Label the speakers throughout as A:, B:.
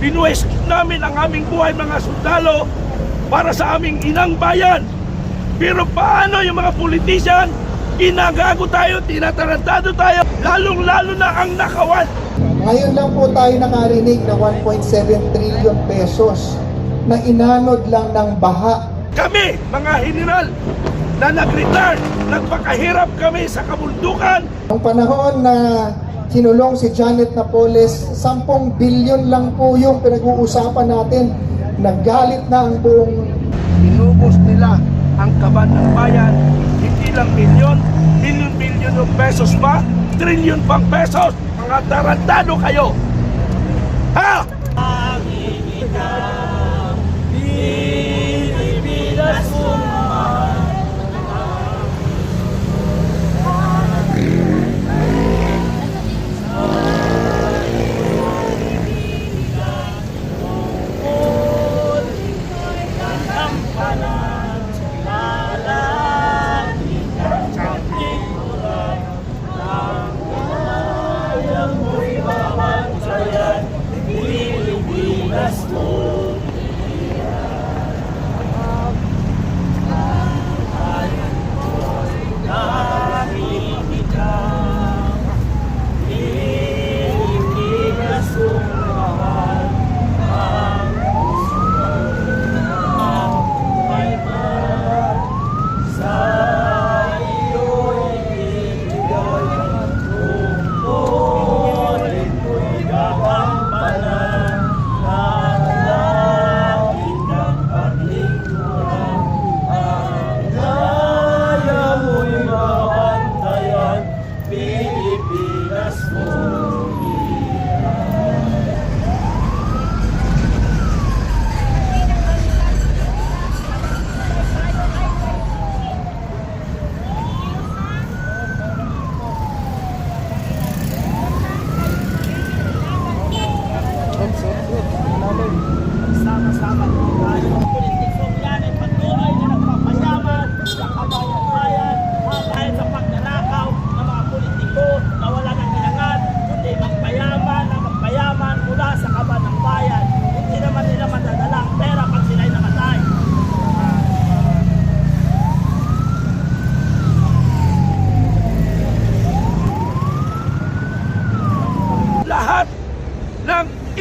A: Binuwes namin ang aming buhay mga sundalo para sa aming inang bayan. Pero paano yung mga politician? Ginagago tayo, tinatarantado tayo, lalong-lalo na ang nakawan.
B: Ngayon lang po tayo nakarinig na 1.7 trillion pesos na inanod lang ng baha.
A: Kami, mga general, na nag-retire, nagpakahirap kami sa kabundukan,
B: Noong panahon na kinulong si Janet Napoles, 10 bilyon lang po yung pinag-uusapan natin. Naggalit na ang buong
A: Inubos nila ang kaban ng bayan, hindi lang milyon, bilyon-bilyon ng pesos pa, trilyon pang pesos, mga tarantado kayo. Ha?
C: sama-sama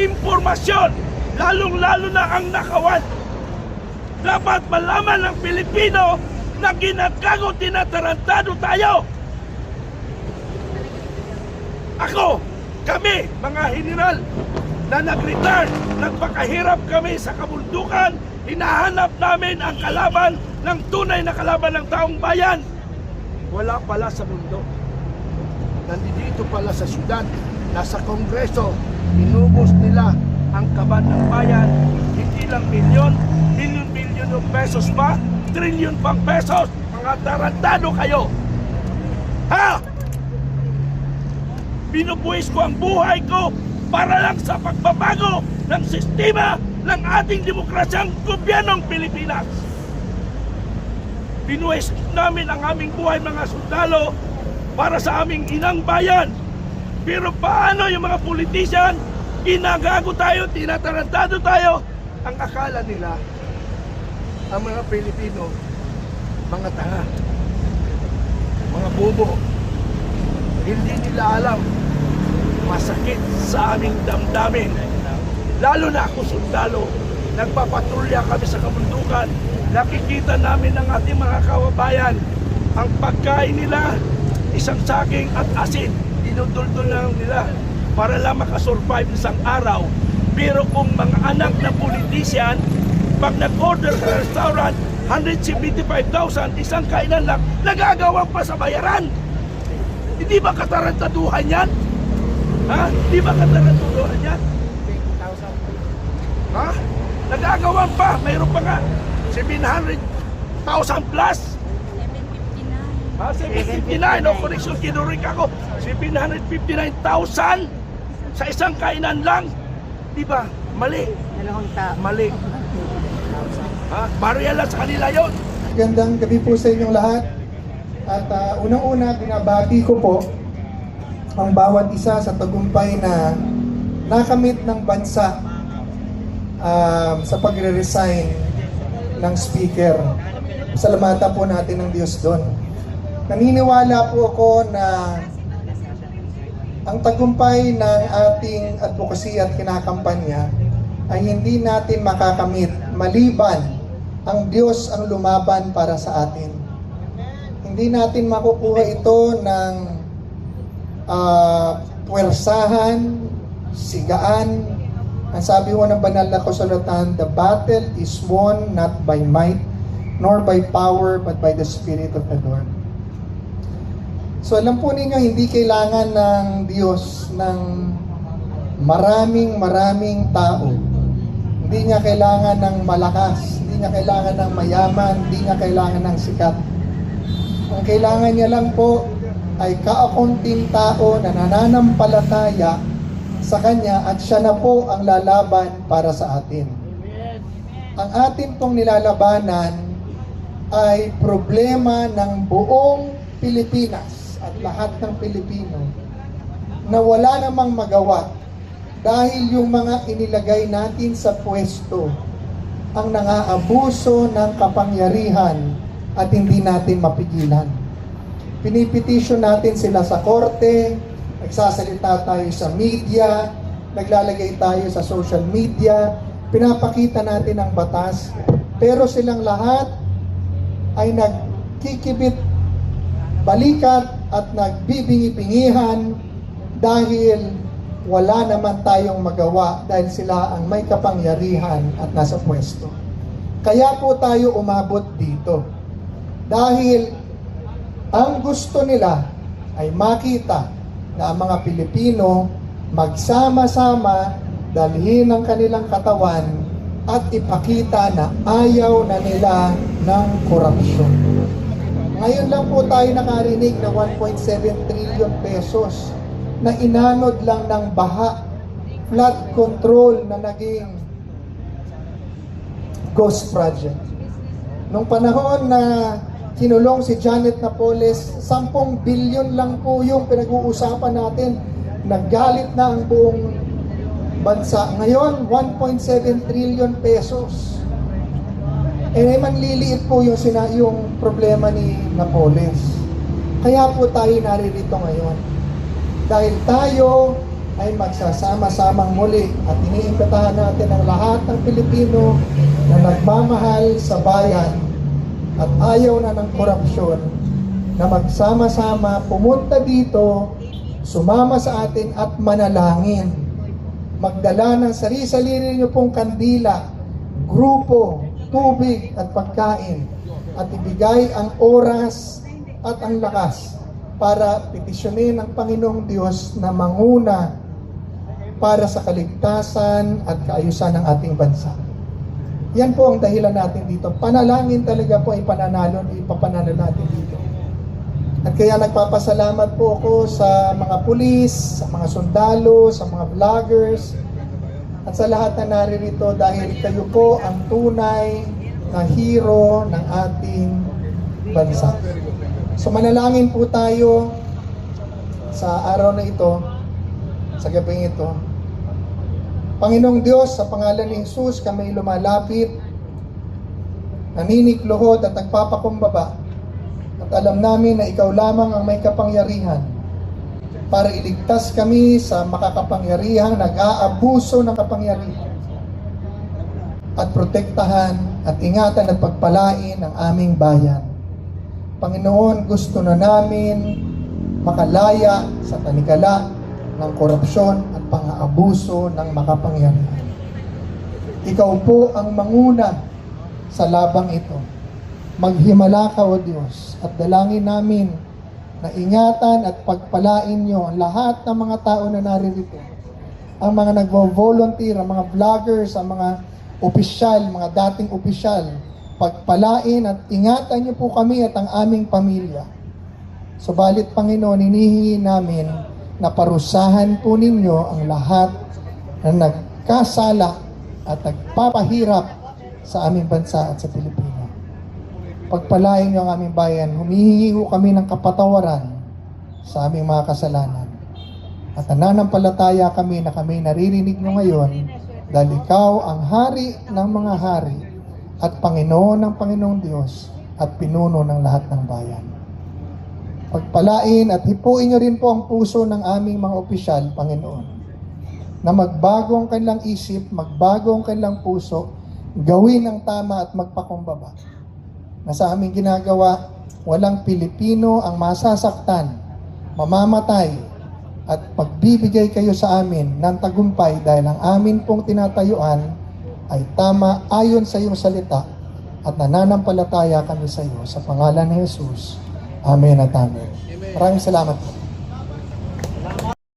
A: impormasyon, lalong-lalo na ang nakawan. Dapat malaman ng Pilipino na ginagago tinatarantado tayo. Ako, kami, mga general, na nag-retire, nagpakahirap kami sa kabundukan, hinahanap namin ang kalaban ng tunay na kalaban ng taong bayan. Wala pala sa mundo nandito pala sa syudad, nasa kongreso, inubos nila ang kaban ng bayan, hindi lang milyon, bilyon-bilyon ng pesos pa, trilyon pang pesos, mga tarantado kayo. Ha? Binubuhis ko ang buhay ko para lang sa pagbabago ng sistema ng ating demokrasyang gobyernong Pilipinas. Binuhis namin ang aming buhay mga sundalo para sa aming inang bayan. Pero paano yung mga politician, ginagago tayo, tinatarantado tayo, ang akala nila, ang mga Pilipino, mga tanga, mga bobo, hindi nila alam, masakit sa aming damdamin. Lalo na ako sundalo, nagpapatrolya kami sa kabundukan, nakikita namin ang ating mga kawabayan, ang pagkain nila, isang saging at asin, dinudultol lang nila para lang makasurvive isang araw. Pero kung mga anak na politician, pag nag-order sa restaurant, 175,000, isang kainan lang, nagagawa pa sa bayaran. Hindi ba katarantaduhan yan? Ha? Hindi ba katarantaduhan yan? Ha? Nagagawa pa, mayroon pa nga 700,000 plus.
D: 759.
A: Ah, 759, no, correction, kinurik ako. 759,000 sa isang kainan lang. Di ba? Mali. Mali. Ha? Mariala sa kanila yon.
B: Gandang gabi po sa inyong lahat. At ah, unang-una, binabati ko po ang bawat isa sa tagumpay na nakamit ng bansa um, sa pagre-resign ng speaker. Salamatan po natin ng Diyos doon. Naniniwala po ako na ang tagumpay ng ating advocacy at kinakampanya ay hindi natin makakamit maliban ang Diyos ang lumaban para sa atin. Hindi natin makukuha ito ng ah, puwersahan, sigaan. Ang sabi mo ng banal na kasulatan, the battle is won not by might, nor by power, but by the Spirit of the Lord. So alam po ninyo, hindi kailangan ng Diyos ng maraming maraming tao. Hindi niya kailangan ng malakas, hindi niya kailangan ng mayaman, hindi niya kailangan ng sikat. Ang kailangan niya lang po ay kaakunting tao na nananampalataya sa Kanya at siya na po ang lalaban para sa atin. Ang atin pong nilalabanan ay problema ng buong Pilipinas at lahat ng Pilipino na wala namang magawa dahil yung mga inilagay natin sa pwesto ang nangaabuso ng kapangyarihan at hindi natin mapigilan. Pinipetisyon natin sila sa korte, nagsasalita tayo sa media, naglalagay tayo sa social media, pinapakita natin ang batas, pero silang lahat ay nagkikibit balikat at nagbibingi-bingihan dahil wala naman tayong magawa dahil sila ang may kapangyarihan at nasa pwesto. Kaya po tayo umabot dito. Dahil ang gusto nila ay makita na ang mga Pilipino magsama-sama dalhin ang kanilang katawan at ipakita na ayaw na nila ng korupsyon. Ngayon lang po tayo nakarinig na 1.7 trillion pesos na inanod lang ng baha, flood control na naging ghost project. Nung panahon na kinulong si Janet Napoles, 10 billion lang po yung pinag-uusapan natin. Naggalit na ang buong bansa. Ngayon, 1.7 trillion pesos. Eh, manliliit po yung, sina, yung problema ni Napoles. Kaya po tayo naririto ngayon. Dahil tayo ay magsasama-samang muli at iniimbitahan natin ang lahat ng Pilipino na nagmamahal sa bayan at ayaw na ng korupsyon na magsama-sama pumunta dito, sumama sa atin at manalangin. Magdala ng sarili-sarili niyo pong kandila, grupo, tubig at pagkain at ibigay ang oras at ang lakas para petisyonin ang Panginoong Diyos na manguna para sa kaligtasan at kaayusan ng ating bansa. Yan po ang dahilan natin dito. Panalangin talaga po ay pananalo, ipapanalo natin dito. At kaya nagpapasalamat po ako sa mga pulis, sa mga sundalo, sa mga vloggers, at sa lahat na naririto dahil kayo po ang tunay na hero ng ating bansa. So manalangin po tayo sa araw na ito, sa gabing ito. Panginoong Diyos, sa pangalan ni Jesus, kami lumalapit, naninikluhod at nagpapakumbaba. At alam namin na ikaw lamang ang may kapangyarihan para iligtas kami sa makakapangyarihang nag-aabuso ng kapangyarihan at protektahan at ingatan at pagpalain ang aming bayan. Panginoon, gusto na namin makalaya sa tanikala ng korupsyon at pang-aabuso ng makapangyarihan. Ikaw po ang manguna sa labang ito. Maghimala ka, O Diyos, at dalangin namin na ingatan at pagpalain nyo lahat ng mga tao na naririto. Ang mga nagvo-volunteer, ang mga vloggers, ang mga opisyal, mga dating opisyal, pagpalain at ingatan niyo po kami at ang aming pamilya. Subalit, Panginoon, hinihingi namin na parusahan po ninyo ang lahat na nagkasala at nagpapahirap sa aming bansa at sa Pilipino. Pagpalain niyo ang aming bayan, humihingi ho kami ng kapatawaran sa aming mga kasalanan. At nananampalataya kami na kami naririnig nyo ngayon dahil ikaw ang hari ng mga hari at Panginoon ng Panginoong Diyos at pinuno ng lahat ng bayan. Pagpalain at hipuin niyo rin po ang puso ng aming mga opisyal, Panginoon, na magbago ang kanilang isip, magbago ang kanilang puso, gawin ang tama at magpakumbaba. Na sa aming ginagawa, walang Pilipino ang masasaktan, mamamatay, at pagbibigay kayo sa amin ng tagumpay dahil ang amin pong tinatayuan ay tama ayon sa iyong salita at nananampalataya kami sa iyo sa pangalan ni Jesus. Amen at Amen. Maraming salamat po.